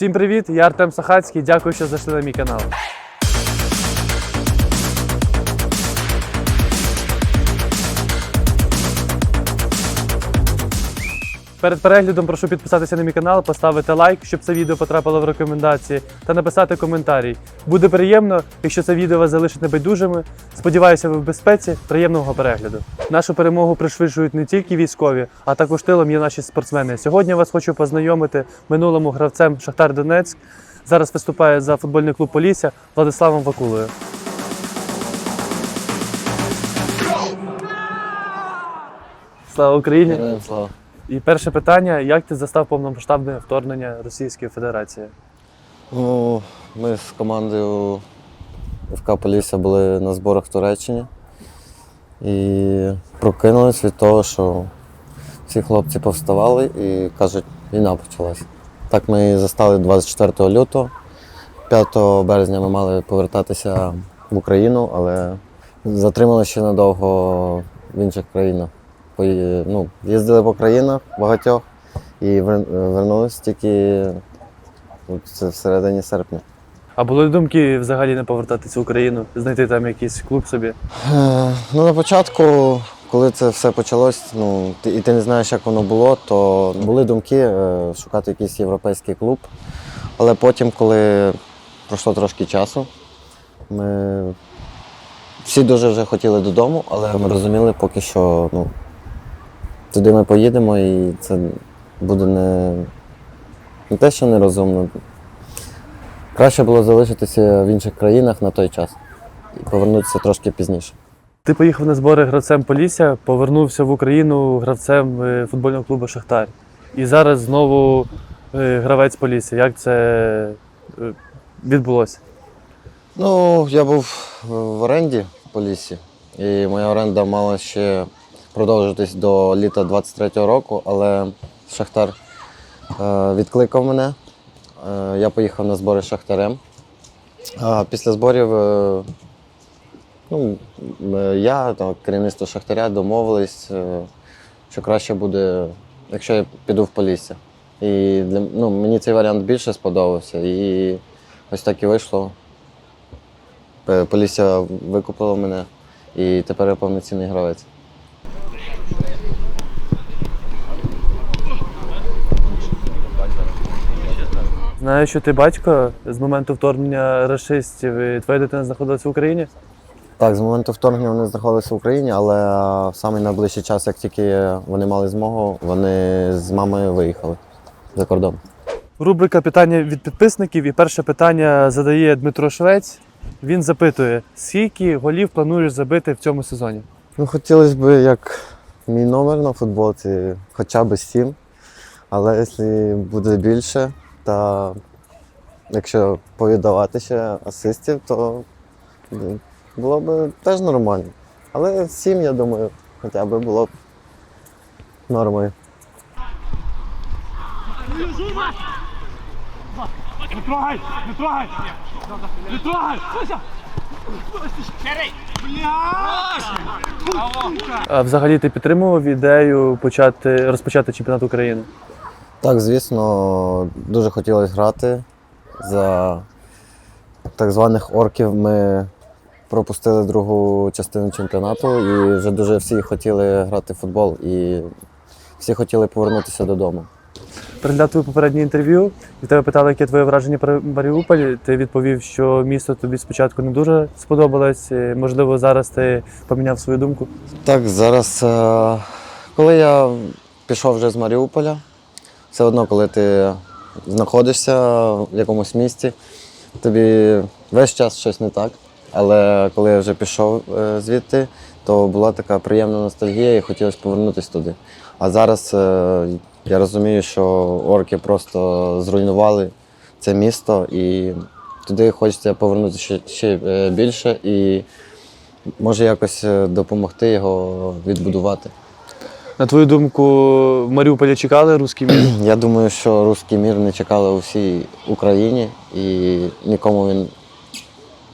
Всім привіт! Я Артем Сахацький. Дякую, що зайшли на мій канал. Перед переглядом прошу підписатися на мій канал, поставити лайк, щоб це відео потрапило в рекомендації, та написати коментарій. Буде приємно, якщо це відео вас залишить небайдужими. Сподіваюся, ви в безпеці. Приємного перегляду. Нашу перемогу пришвидшують не тільки військові, а також тилом є наші спортсмени. Сьогодні вас хочу познайомити минулому гравцем Шахтар Донецьк. Зараз виступає за футбольний клуб Полісся Владиславом Вакулою. Слава Україні! Героям слава. І перше питання: як ти застав повномасштабне вторгнення Російської Федерації? Ну, ми з командою ФК Полісся були на зборах в Туреччині і прокинулись від того, що всі хлопці повставали і кажуть, війна почалась. Так ми застали 24 лютого. 5 березня ми мали повертатися в Україну, але затрималися ще надовго в інших країнах. Пої- Ну, їздили по країнах багатьох і вер- вернулись тільки От Це всередині серпня. А були думки взагалі не повертатися в Україну, знайти там якийсь клуб собі? Е, ну, на початку, коли це все почалось, ну, ти, і ти не знаєш, як воно було, то були думки е, шукати якийсь європейський клуб. Але потім, коли пройшло трошки часу, ми всі дуже вже хотіли додому, але ми розуміли поки що, ну, туди ми поїдемо і це буде не, не те, що нерозумно. Краще було залишитися в інших країнах на той час і повернутися трошки пізніше. Ти поїхав на збори гравцем Полісся, повернувся в Україну гравцем е, футбольного клубу Шахтар. І зараз знову е, гравець Полісся. Як це е, відбулося? Ну, я був в оренді в Лісі, і моя оренда мала ще продовжитись до літа 23-го року, але Шахтар е, відкликав мене. Е, я поїхав на збори з Шахтарем. А після зборів е, ну, я та керівництво Шахтаря домовились, що краще буде, якщо я піду в Полісся. І для, ну, мені цей варіант більше сподобався. І ось так і вийшло. Полісся викупила мене і тепер я повноцінний гравець. Знаю, що ти батько з моменту вторгнення расистів. і Твоя дитина знаходилася в Україні. Так, з моменту вторгнення вони знаходилися в Україні, але в самий найближчий час, як тільки вони мали змогу, вони з мамою виїхали за кордон. Рубрика питання від підписників. І перше питання задає Дмитро Швець. Він запитує: скільки голів плануєш забити в цьому сезоні? Ну, хотілося б, як мій номер на футболці, хоча б сім. Але якщо буде більше, та якщо повіддавати ще асистів, то було б теж нормально. Але сім, я думаю, хоча б було б нормою. Не трогай! Не трогай! Не трогай! А взагалі ти підтримував ідею почати розпочати чемпіонат України? Так, звісно, дуже хотілося грати. За так званих орків ми пропустили другу частину чемпіонату і вже дуже всі хотіли грати в футбол і всі хотіли повернутися додому. Переглядав твоє попереднє інтерв'ю, і тебе питали, яке твоє враження про Маріуполь. Ти відповів, що місто тобі спочатку не дуже сподобалось. Е, Можливо, зараз ти поміняв свою думку. Так, зараз, е, коли я пішов вже з Маріуполя, все одно, коли ти знаходишся в якомусь місті, тобі весь час щось не так. Але коли я вже пішов е, звідти, то була така приємна ностальгія і хотілося повернутися туди. А зараз е, я розумію, що орки просто зруйнували це місто, і туди хочеться повернутися ще, ще е, більше і може якось допомогти його відбудувати. На твою думку, в Маріуполі чекали русський мір? Я думаю, що руський мір не чекали у всій Україні і нікому він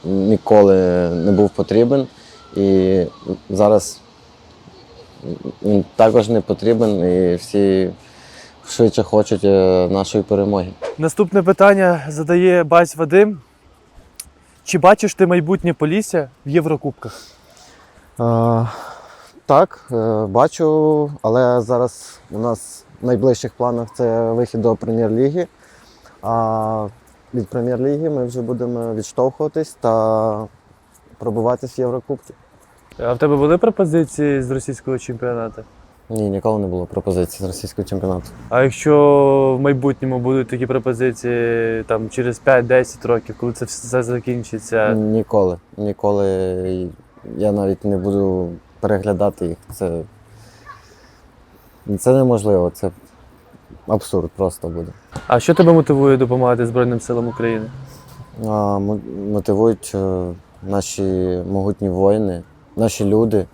ніколи не був потрібен. І зараз він також не потрібен. І всі швидше хочуть е, нашої перемоги. Наступне питання задає Бась Вадим. Чи бачиш ти майбутнє Полісся в Єврокубках? Так, е, бачу, але зараз у нас в найближчих планах це вихід до прем'єр-ліги. А від прем'єр-ліги ми вже будемо відштовхуватись та пробуватись в Єврокубки. А в тебе були пропозиції з російського чемпіонату? Ні, ніколи не було пропозицій з російського чемпіонату. А якщо в майбутньому будуть такі пропозиції там через 5-10 років, коли це все закінчиться? Ніколи. Ніколи я навіть не буду переглядати їх. Це, це неможливо, це абсурд просто буде. А що тебе мотивує допомагати Збройним силам України? А, мотивують е, наші могутні воїни, наші люди,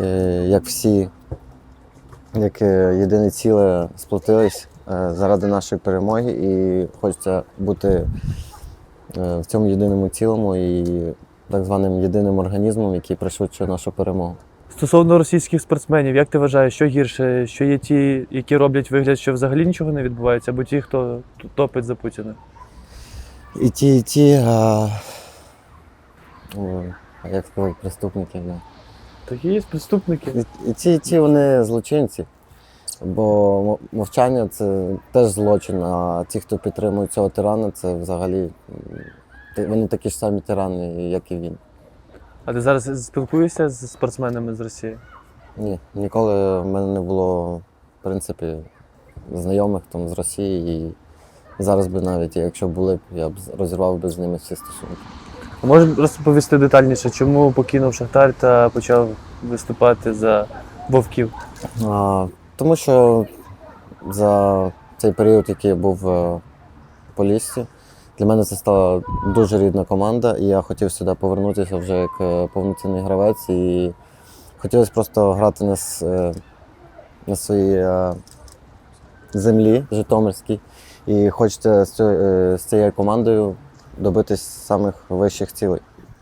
е, як всі, як е, єдине ціле сплотились заради нашої перемоги і хочеться бути в цьому єдиному цілому і так званим єдиним організмом, який пришвидшує нашу перемогу. Стосовно російських спортсменів, як ти вважаєш, що гірше, що є ті, які роблять вигляд, що взагалі нічого не відбувається, або ті, хто топить за Путіна? І ті, і ті, а, а як сказати, преступники. Да. Такі є преступники. І, і ті, і ті вони злочинці. Бо мовчання це теж злочин, а ті, хто підтримує цього тирана, це взагалі вони такі ж самі тирани, як і він. А ти зараз спілкуєшся з спортсменами з Росії? Ні, ніколи в мене не було, в принципі, знайомих там з Росії. І зараз би навіть, якщо були б, я б розірвав би з ними всі стосунки. А Можеш розповісти детальніше, чому покинув Шахтар та почав виступати за вовків? А, тому що за цей період, який я був е, в Поліссі, для мене це стала дуже рідна команда, і я хотів сюди повернутися вже як е, повноцінний гравець. І хотілося просто грати на, е, на своїй е, землі Житомирській. І хочеться з, цією командою добитись самих вищих цілей.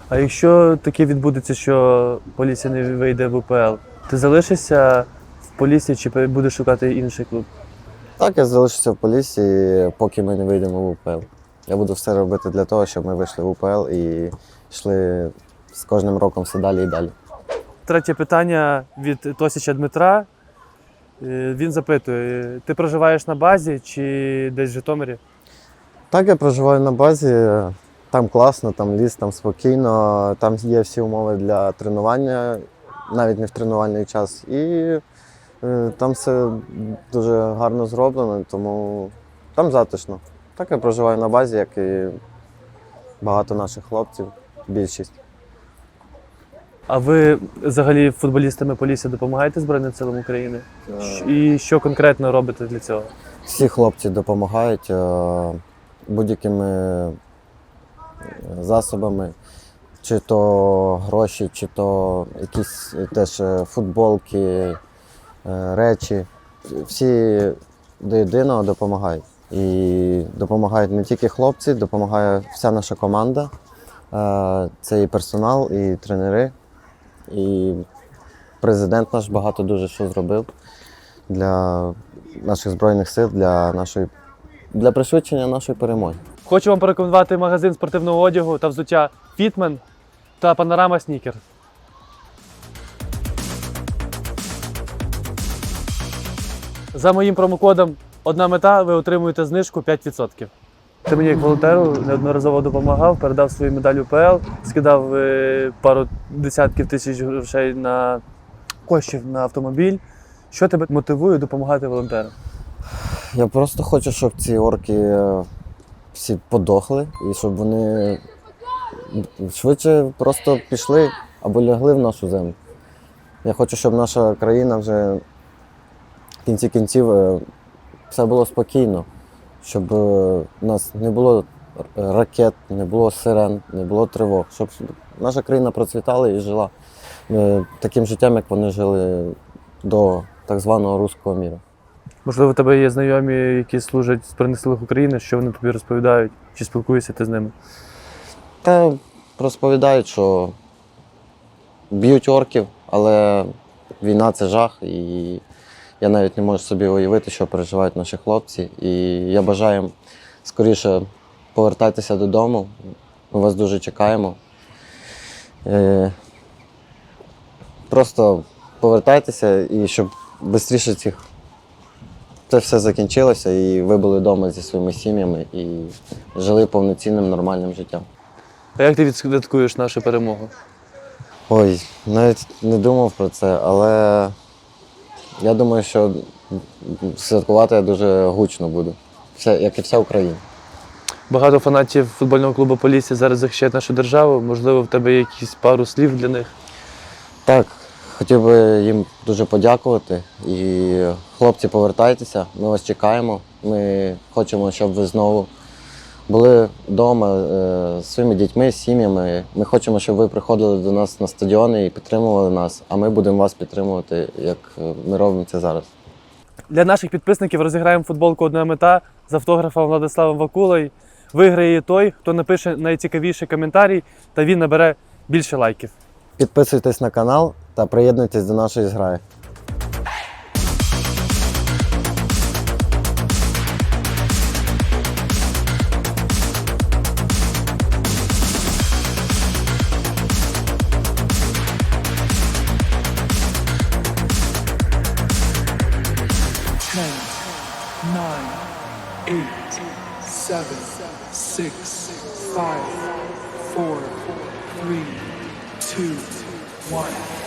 А якщо таке відбудеться, що Полісся не вийде в УПЛ, ти залишишся в Поліссі чи будеш шукати інший клуб? Так, я залишуся в Поліссі, поки ми не вийдемо в УПЛ. Я буду все робити для того, щоб ми вийшли в УПЛ і йшли з кожним роком все далі і далі. Третє питання від Тосіча Дмитра. Е, Він запитує: ти проживаєш на базі чи десь в Житомирі? Так, я проживаю на базі. Там класно, там ліс, там спокійно, там є всі умови для тренування, навіть не в тренувальний час. І е, там все дуже гарно зроблено, тому там затишно. Так я проживаю на базі, як і багато наших хлопців, більшість. А ви взагалі футболістами Полісся допомагаєте Збройним силам України? Щ- І що конкретно робите для цього? Всі хлопці допомагають е, будь-якими е, засобами, чи то гроші, чи то якісь е, теж е, футболки, е, речі. Всі до єдиного допомагають. І допомагають не тільки хлопці, допомагає вся наша команда. Е, Це і персонал, і тренери, і президент наш багато дуже що зробив для наших збройних сил, для нашої для пришвидшення нашої перемоги. Хочу вам порекомендувати магазин спортивного одягу та взуття Fitman та Panorama Sneaker. За моїм промокодом одна мета ви отримуєте знижку 5%. Ти мені як волонтеру неодноразово допомагав, передав свою медаль УПЛ, скидав е, пару десятків тисяч грошей на коштів на автомобіль. Що тебе мотивує допомагати волонтерам? Я просто хочу, щоб ці орки е, всі подохли і щоб вони швидше просто пішли або лягли в нашу землю. Я хочу, щоб наша країна вже в кінці кінців е, все було спокійно, щоб е, у нас не було ракет, не було сирен, не було тривог, щоб наша країна процвітала і жила е, таким життям, як вони жили до так званого руського міра. Можливо, у тебе є знайомі, які служать в Збройних силах України, що вони тобі розповідають, чи спілкуєшся ти з ними? Та розповідають, що б'ють орків, але війна це жах, і Я навіть не можу собі уявити, що переживають наші хлопці. І я бажаю їм скоріше повертатися додому. Ми вас дуже чекаємо. Е, Просто повертайтеся і щоб швидше цих це все закінчилося, і ви були вдома зі своїми сім'ями і жили повноцінним нормальним життям. А як ти відсвяткуєш нашу перемогу? Ой, навіть не думав про це, але я думаю, що святкувати я дуже гучно буду. Все, як і вся Україна. Багато фанатів футбольного клубу Полісся зараз захищають нашу державу. Можливо, в тебе є якісь пару слів для них. Так, хотів би їм дуже подякувати. І хлопці, повертайтеся, ми вас чекаємо. Ми хочемо, щоб ви знову були вдома е, зі своїми дітьми, сім'ями. Ми хочемо, щоб ви приходили до нас на стадіони і підтримували нас, а ми будемо вас підтримувати, як е, ми робимо це зараз. Для наших підписників розіграємо футболку одна мета з автографом Владиславом Вакулою. Виграє той, хто напише найцікавіший коментарій, та він набере більше лайків. Підписуйтесь на канал та приєднуйтесь до нашої зграї. Seven, six, five, four, three, two, one.